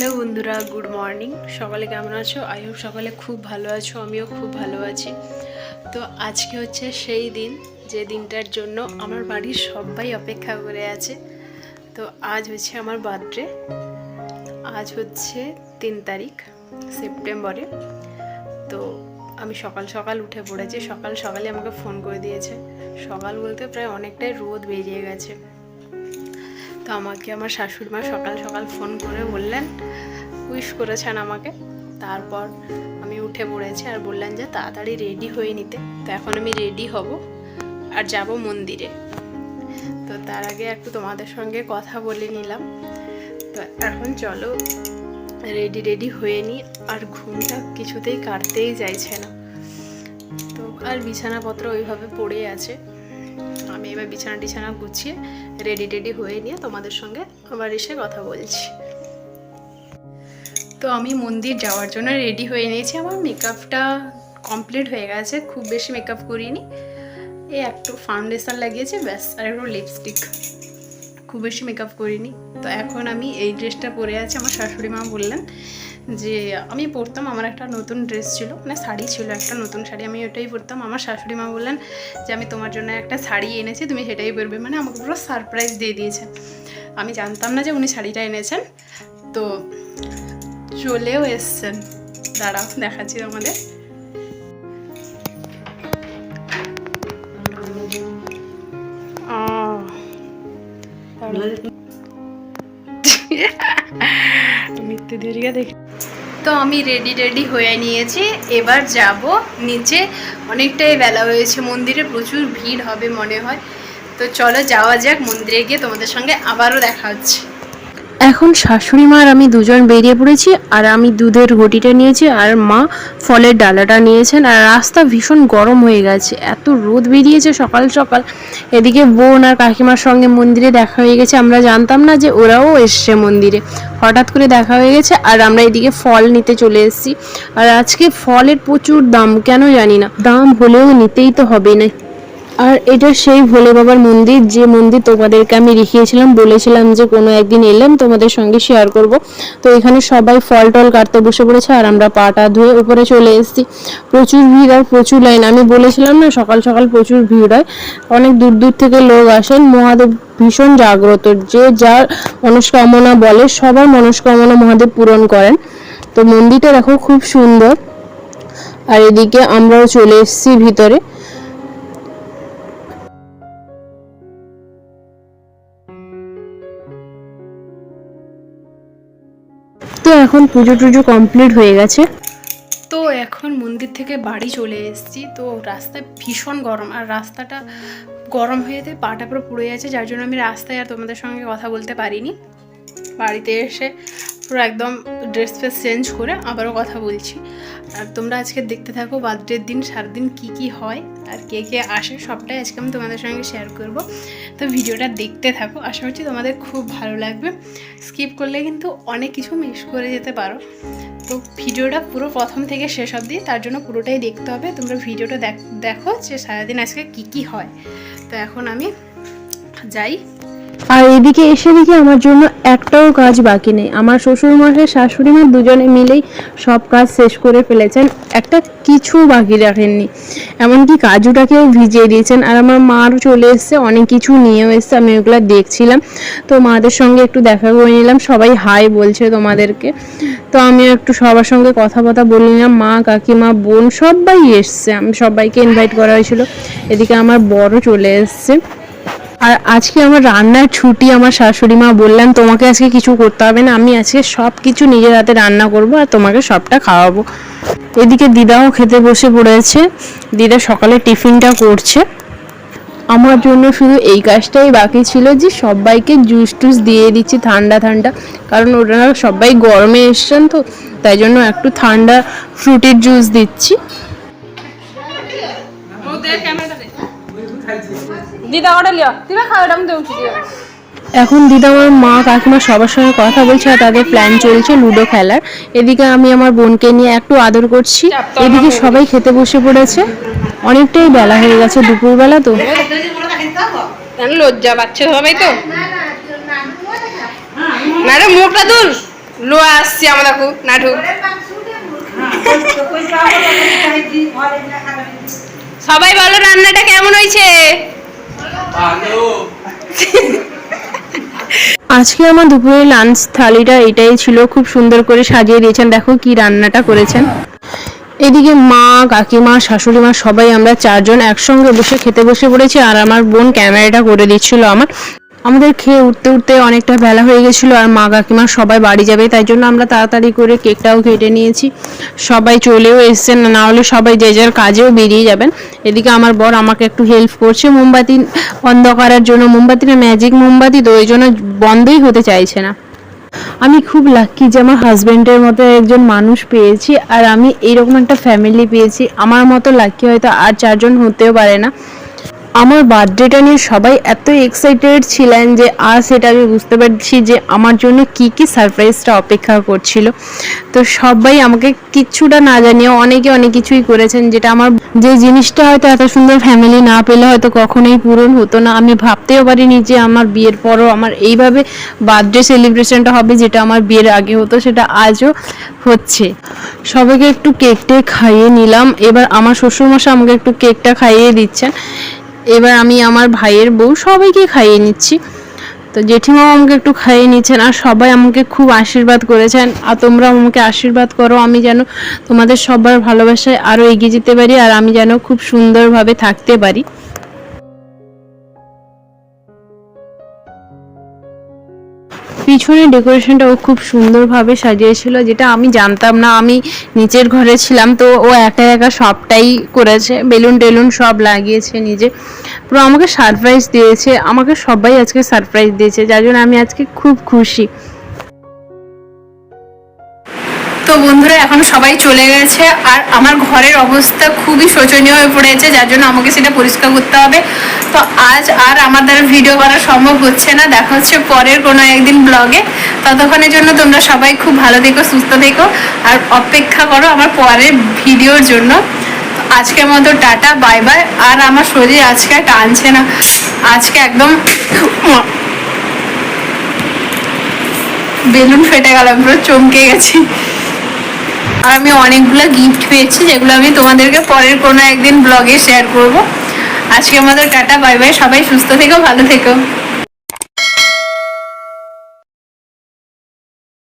Hello বন্ধুরা, good morning. সকালে কেমন আছো? আই হোপ সকালে খুব ভালো আছো, আমিও খুব ভালো আছি। তো আজকে হচ্ছে সেই দিন, যে দিনটার জন্য আমার বাড়ির সবাই অপেক্ষা করে আছে। তো আজ হচ্ছে আমার বার্থডে। আজ হচ্ছে তিন তারিখ, সেপ্টেম্বরে। তো আমি সকাল সকাল উঠে পড়েছি, সকাল সকালে আমাকে ফোন করে দিয়েছে। সকাল বলতে প্রায় অনেকটাই রোদ বেরিয়ে গেছে। তো আমাকে, আমার শাশুড়ি মা সকাল সকাল ফোন করে বললেন, উইশ করেছেন আমাকে। তারপর আমি উঠে পড়েছি আর বললেন যে, তাড়াতাড়ি রেডি হয়ে নিতে। তো এখন আমি রেডি হব আর যাব মন্দিরে। তো তার আগে একটু তোমাদের সঙ্গে কথা বলে নিলাম। তো এখন চলো, রেডি রেডি হয়ে নিই আর ঘুমটা কিছুতেই কাটতেই চাইছে না। তো আর বিছানাপত্র ওইভাবে পড়ে আছে। এবার বিছানা টিছানা গুছিয়ে রেডি টেডি হয়ে নিয়ে তোমাদের সঙ্গে আবার এসে কথা বলছি। তো আমি মন্দির যাওয়ার জন্য রেডি হয়ে নিয়েছি। আমার মেকআপটা কমপ্লিট হয়ে গেছে। খুব বেশি মেকআপ করিনি। এই একটু ফাউন্ডেশন লাগিয়েছি, ব্যাস, আর একটু লিপস্টিক খুব বেশি মেকআপ করিনি। তো এখন আমি এই ড্রেসটা পরে আছি। আমার শাশুড়ি মা বললেন যে আমি পরতাম, আমার একটা নতুন ড্রেস ছিল মানে শাড়ি ছিল, একটা নতুন শাড়ি। আমি ওটাই পরতাম। আমার শাশুড়ি মা বললেন যে, আমি তোমার জন্য একটা শাড়ি এনেছি, তুমি সেটাই পরবে। মানে আমাকে পুরো সারপ্রাইজ দিয়ে দিয়েছে। আমি জানতাম না যে উনি শাড়িটা এনেছেন। তো চলেও এসছেন। দাঁড়াও, দেখাচ্ছি আমাদের মিথ্যে দেরিয়া দেখি তো আমি রেডি রেডি হয়ে নিয়েছি। এবার যাব নিচে। অনেকটাই বেলা হয়েছে মন্দিরে, প্রচুর ভিড় হবে মনে হয়। তো চলো যাওয়া যাক, মন্দিরে গিয়ে তোমাদের সঙ্গে আবারও দেখা হচ্ছে। এখন শাশুড়ি মা আর আমি দুজন বেরিয়ে পড়েছি, আর আমি দুধের ঘটিটা নিয়েছি, আর মা ফলের ডালাটা নিয়েছেন, আর রাস্তা ভীষণ গরম হয়ে গেছে, এত রোদ বেরিয়েছে সকাল সকাল। এদিকে বোন আর কাকিমার সঙ্গে মন্দিরে দেখা হয়ে গেছে, আমরা জানতাম না যে ওরাও এসছে মন্দিরে। হঠাৎ করে দেখা হয়ে গেছে, আর আমরা এদিকে ফল নিতে চলে এসেছি। আর আজকে ফলের প্রচুর দাম, কেন জানি না। দাম হলেও নিতেই তো হবে না আর এটা সেই ভোলে বাবার মন্দির, যে মন্দির তোমাদেরকে আমি দেখিয়েছিলাম, বলেছিলাম যে কোনো একদিন এলাম, তোমাদের সঙ্গে শেয়ার করব। তো এখানে সবাই ফল টল কাটতে বসে পড়েছে আর আমরা পাটা ধুয়ে উপরে চলে এসেছি। প্রচুর ভিড় আর প্রচুর লাইন আমি বলেছিলাম না, সকাল সকাল প্রচুর ভিড় হয়। অনেক দূর দূর থেকে লোক আসেন। মহাদেব ভীষণ জাগ্রত। যে যার মনস্কামনা বলে, সবার মনস্কামনা মহাদেব পূরণ করেন। তো মন্দিরটা দেখো, খুব সুন্দর। আর এদিকে আমরাও চলে এসেছি ভিতরে। তো এখন পুজো টুজো কমপ্লিট হয়ে গেছে। তো এখন মন্দির থেকে বাড়ি চলে এসেছি। তো রাস্তায় ভীষণ গরম, আর রাস্তাটা গরম হয়ে যেতে পাটা পুরো পুড়ে যাচ্ছে, যার জন্য আমি রাস্তায় আর তোমাদের সঙ্গে কথা বলতে পারিনি। বাড়িতে এসে পুরো একদম ড্রেস ফ্রেস চেঞ্জ করে আবারও কথা বলছি। আর তোমরা আজকে দেখতে থাকো বার্থডের দিন, সারাদিন কি কি হয়, আর কে কে আসে, সবটাই আজকে আমি তোমাদের সঙ্গে শেয়ার করব। তো ভিডিওটা দেখতে থাকো, আশা করছি তোমাদের খুব ভালো লাগবে। স্কিপ করলে কিন্তু অনেক কিছু মিস করে যেতে পারো। তো ভিডিওটা পুরো প্রথম থেকে শেষ অবধি, তার জন্য পুরোটাই দেখতে হবে। তোমরা ভিডিওটা দেখো যে সারাদিন আজকে কি কি হয়। তো এখন আমি যাই। আর এদিকে এসে দেখি আমার জন্য একটাও কাজ বাকি নেই। আমার শ্বশুর মশাই, শাশুড়ি মা দুজনে মিলেই সব কাজ শেষ করে ফেলেছেন। একটা কিছু বাকি রাখেননি। এমনকি কাজুটাকেও ভিজিয়ে দিয়েছেন। আর আমার মারও চলে এসছে, অনেক কিছু নিয়েও এসছে। আমি ওগুলো দেখছিলাম। তো মাদের সঙ্গে একটু দেখা করে নিলাম। সবাই হাই বলছে তোমাদেরকে। তো আমিও একটু সবার সঙ্গে কথা কথা বলে নিলাম। মা, কাকিমা, বোন সবাই এসছে। আমি সবাইকে ইনভাইট করা হয়েছিল। এদিকে আমার বড় চলে এসছে। আর আজকে আমার রান্নার ছুটি, আমার শাশুড়ি মা বললেন, তোমাকে আজকে কিছু করতে হবে না, আমি আজকে সব কিছু নিজের হাতে রান্না করব আর তোমাকে সবটা খাওয়াবো। এদিকে দিদাও খেতে বসে পড়েছে। দিদা সকালে টিফিনটা করছে। আমার জন্য শুধু এই কাজটাই বাকি ছিল যে সবাইকে জুস টুস দিয়ে দিচ্ছি ঠান্ডা ঠান্ডা, কারণ ওরা সবাই গরমে এসছেন তো, তাই জন্য একটু ঠান্ডা ফ্রুটির জুস দিচ্ছি। দিদা লিও। দিবা খাওয়াটা আমি দেবো। এখন দিদা আমার মা কাকিমা সবার সঙ্গে কথা বলছে আর তাদের প্ল্যান চলছে লুডো খেলার। এদিকে আমি আমার বোনকে নিয়ে একটু আদর করছি। এদিকে সবাই খেতে বসে পড়েছে। অনেকটাই বেলা হয়ে গেছে দুপুরবেলা তো। লজ্জা পাচ্ছে সবাই তো? না রে মুখটা তুল লো আসছি আমাদের খুব নাটক। সবাই বলো রান্নাটা কেমন হয়েছে? আজকে আমার দুপুরের লাঞ্চ থালিটা এটাই ছিল খুব সুন্দর করে সাজিয়ে দিয়েছেন। দেখো কি রান্নাটা করেছেন। এদিকে মা কাকিমা শাশুড়ি মা সবাই আমরা চারজন একসঙ্গে বসে খেতে বসে পড়েছি আর আমার বোন ক্যামেরাটা করে দিচ্ছিল আমার। আমাদের খেয়ে উঠতে উঠতে অনেকটা বেলা হয়ে গেছিল আর মা কাকিমা সবাই বাড়ি যাবে, তাই জন্য আমরা তাড়াতাড়ি করে কেকটাও কেটে নিয়েছি। সবাই চলেও এসছেন, না হলে সবাই যে যার কাজেও বেরিয়ে যাবেন। এদিকে আমার বর আমাকে একটু হেল্প করছে, মোমবাতি বন্ধ করার জন্য মোমবাতিটা ম্যাজিক মোমবাতি, তো ওই জন্য বন্ধই হতে চাইছে না। আমি খুব লাকি যে আমার হাজবেন্ডের মতো একজন মানুষ পেয়েছি আর আমি এইরকম একটা ফ্যামিলি পেয়েছি। আমার মতো লাকি হয়তো আর চারজন হতেও পারে না। আমার বার্থডেটা নিয়ে সবাই এত এক্সাইটেড ছিলেন যে, আর সেটা আমি বুঝতে পারছি যে, আমার জন্য কি কি সারপ্রাইজটা অপেক্ষা করছিল। তো সবাই আমাকে কিচ্ছুটা না জানিয়ে অনেকে অনেক কিছুই করেছেন, যেটা আমার যে জিনিসটা হয়তো এত সুন্দর ফ্যামিলি না পেলে হয়তো কখনোই পূরণ হতো না। আমি ভাবতেও পারিনি যে, আমার বিয়ের পরও আমার এইভাবে বার্থডে সেলিব্রেশনটা হবে যেটা আমার বিয়ের আগে হতো, সেটা আজও হচ্ছে। সবাইকে একটু কেকটে খাইয়ে নিলাম। এবার আমার শ্বশুরমশাই আমাকে একটু কেকটা খাইয়ে দিচ্ছেন। এবার আমি আমার ভাইয়ের বউ সবাইকে খাইয়ে নিচ্ছি। তো জেঠিমাও আমাকে একটু খাইয়ে নিচ্ছেন আর সবাই আমাকে খুব আশীর্বাদ করেছেন। আর তোমরাও আমাকে আশীর্বাদ করো, আমি যেন তোমাদের সবার ভালোবাসায় আরও এগিয়ে যেতে পারি আর আমি যেন খুব সুন্দরভাবে থাকতে পারি। পিছনে ডেকোরেশনটা ও খুব সুন্দরভাবে সাজিয়েছিল, যেটা আমি জানতাম না। আমি নিচের ঘরে ছিলাম, তো ও একা একা সবটাই করেছে। বেলুন টেলুন সব লাগিয়েছে নিজে। পুরো আমাকে সারপ্রাইজ দিয়েছে। আমাকে সবাই আজকে সারপ্রাইজ দিয়েছে, যার জন্য আমি আজকে খুব খুশি। তো বন্ধুরা, এখন সবাই চলে গেছে আর আমার ঘরের অবস্থা খুবই শোচনীয় হয়ে পড়েছে, যার জন্য আমাকে সেটা পরিষ্কার করতে হবে। তো আজ আর আমার দ্বারা ভিডিও করা সম্ভব হচ্ছে না, দেখা হচ্ছে পরের কোনো একদিন ব্লগে ততক্ষণের জন্য তোমরা সবাই খুব ভালো থেকো, সুস্থ থেকো আর অপেক্ষা করো আমার পরের ভিডিওর জন্য। আজকের মতো টাটা বাই বাই আর আমার শরীর আজকে টানছে না। আজকে একদম বেলুন ফেটে গেল পুরো চমকে গেছি। আর আমি অনেকগুলো গিফট পেয়েছি, যেগুলো আমি তোমাদেরকে পরের কোনো একদিন ব্লগে শেয়ার করব। আজকে আমাদের টাটা বাই বাই সবাই সুস্থ থেকো, ভালো থেকো।